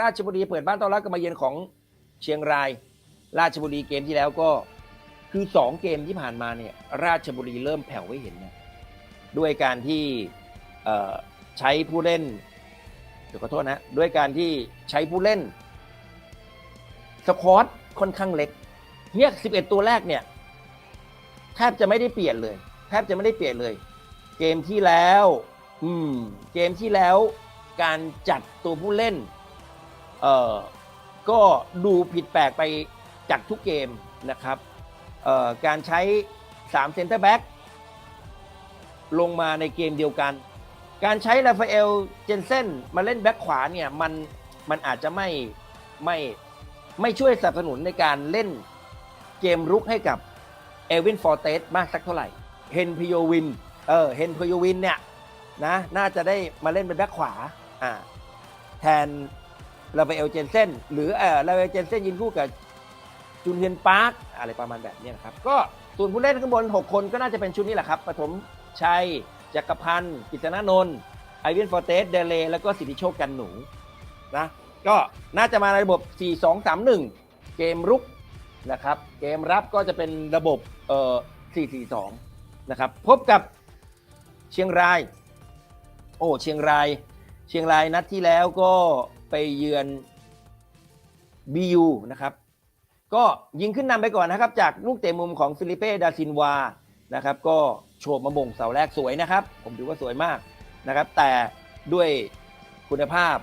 ราชบุรีเปิดบ้านต้อนรับกับมาเยือนของเชียงราย ราชบุรีเกมที่แล้วก็คือสองเกมที่ผ่านมาเนี่ยราชบุรีเริ่มแผ่วไว้เห็นนะด้วยการที่ใช้ผู้เล่นเดี๋ยวขอโทษนะด้วยการที่ใช้ผู้เล่นสควอตค่อนข้างเล็กเนี่ย11 ตัวแรกเนี่ยแทบจะไม่ได้เปลี่ยนเลยแทบจะไม่ได้เปลี่ยนเลย เกมที่แล้ว อืม เกมที่แล้วการจัดตัวผู้เล่น เอ่อก็ดูผิดแปลกไปจากทุกเกมนะครับเอ่อการใช้3เซนเตอร์แบ็กลงมาในเกมเดียวกัน การใช้ราฟาเอลเจนเซนมาเล่นแบ็กขวาเนี่ยมันมันอาจจะไม่ไม่ไม่ช่วยสนับสนุนในการเล่นเกมรุกให้กับเอวินฟอร์เตสมากสักเท่าไหร่เฮนพิโยวินเออเฮนพิโยวินเนี่ยนะน่าจะได้มาเล่นเป็นแบ็คขวาอ่าแทน ลาเวลเจนเซนหรือเออลาเวลเจนเซนยินคู่กับจุนเฮียนปาร์คอะไรประมาณแบบนี้นะครับ ก็ส่วนผู้เล่นข้างบน 6 คนก็น่าจะเป็นชุดนี้แหละครับปฐมชัย จักรพันธ์กิษณนนท์ไอวินฟอร์เตสเดเลแล้วก็สิทธิโชคกันหนูนะก็น่าจะมาในระบบ 4-2-3-1 เกมรุกนะครับ เกมรับก็จะเป็นระบบเอ่อ4-4-2 นะครับ พบกับเชียงราย โอ้ เชียงราย เชียงรายนัดที่แล้วก็ ไปเยือน BU นะครับ ก็ยิงขึ้นนำไปก่อนนะครับ จากลูกเตะมุมของฟิลิเป้ดาซินวานะครับ ก็โฉบมาบ่งเสาแรกสวยนะครับ ผมถือว่าสวยมากนะครับ แต่ด้วยคุณภาพ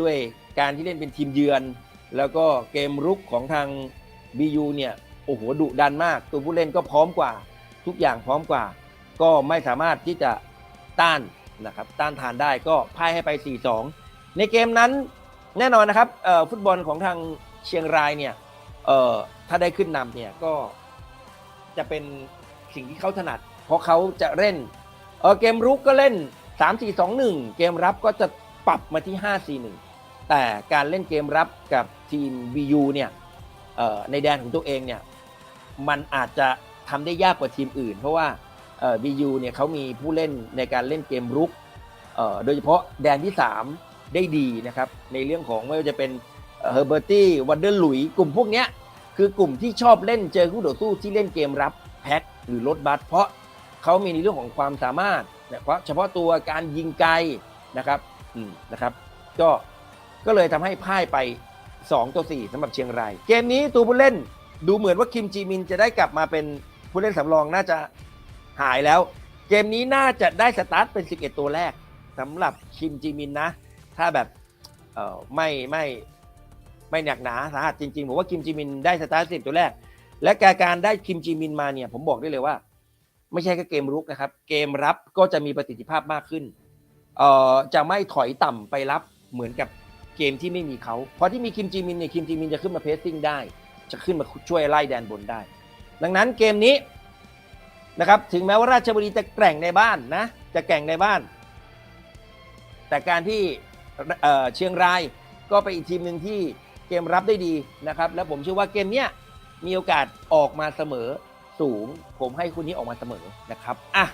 ด้วยการที่เล่นเป็นทีมเยือน แล้วก็เกมรุกของทาง BU เนี่ยโอ้โหดุดันมาก ตัวผู้เล่นก็พร้อมกว่า ทุกอย่างพร้อมกว่า ก็ไม่สามารถที่จะต้านนะครับ ต้านทานได้ก็พ่ายให้ไป 4-2 ในเกมนั้นแน่นอนนะครับฟุตบอลของทางเชียงรายเนี่ยถ้าได้ขึ้นนำเนี่ยก็จะเป็นสิ่งที่เขาถนัด เพราะเขาจะเล่นเเกมรุกก็เล่น 3-4-2-1 เกมรับก็จะปรับมาที่ 5-4-1 แต่การเล่นเกมรับกับทีม BU เนี่ยในแดนของตัวเองเนี่ยมันอาจจะทำได้ยากกว่าทีมอื่น เพราะว่าเอ่อ BU เนี่ยเขามีผู้เล่นในการเล่นเกมรุกโดยเฉพาะแดนที่ 3 ได้ดีนะครับ ในเรื่องของไม่ว่าจะเป็นเฮอร์เบอร์ตี้วันเดอร์ลุยกลุ่มพวกนี้คือกลุ่มที่ชอบเล่นเจอคู่ต่อสู้ที่เล่นเกมรับแพ็คหรือลดบัตเพราะเขามีในเรื่องของความสามารถเฉพราะเฉพาะตัวการยิงไกลนะครับอืมนะครับ ก็ก็เลยทำให้พ่ายไป 2ตัว4สำหรับเชียงราย เกมนี้ตัวผู้เล่นดูเหมือนว่าคิมจีมินจะได้กลับมาเป็นผู้เล่นสำรองน่าจะหายแล้ว เกมนี้น่าจะได้สตาร์ทเป็น 11 ตัวแรกสำหรับคิมจีมินนะ ถ้าแบบเออไม่ไม่ไม่หนักหนาสาหัสจริงๆ ผมว่าคิมจีมินได้สตาร์ทสิบตัวแรก และการการได้คิมจีมินมาเนี่ย ผมบอกได้เลยว่า ไม่ใช่แค่เกมรุกนะครับ เกมรับก็จะมีประสิทธิภาพมากขึ้นเอ่อจะไม่ถอยต่ำไปรับเหมือนกับเกมที่ไม่มีเขาเพราะที่มีคิมจีมินเนี่ยคิมจีมินจะขึ้นมาเพสซิ่งได้ จะขึ้นมาช่วยไล่แดนบนได้ ดังนั้นเกมนี้นะครับถึงแม้ว่าราชบุรีจะแกร่งในบ้านนะ จะแกร่งในบ้าน แต่การที่ เอ่อเชียงรายก็เป็นอีกทีมหนึ่งที่เกมรับได้ดีนะครับ และผมเชื่อว่าเกมเนี้ยมีโอกาสออกมาเสมอสูง ผมให้คู่นี้ออกมาเสมอนะครับอะ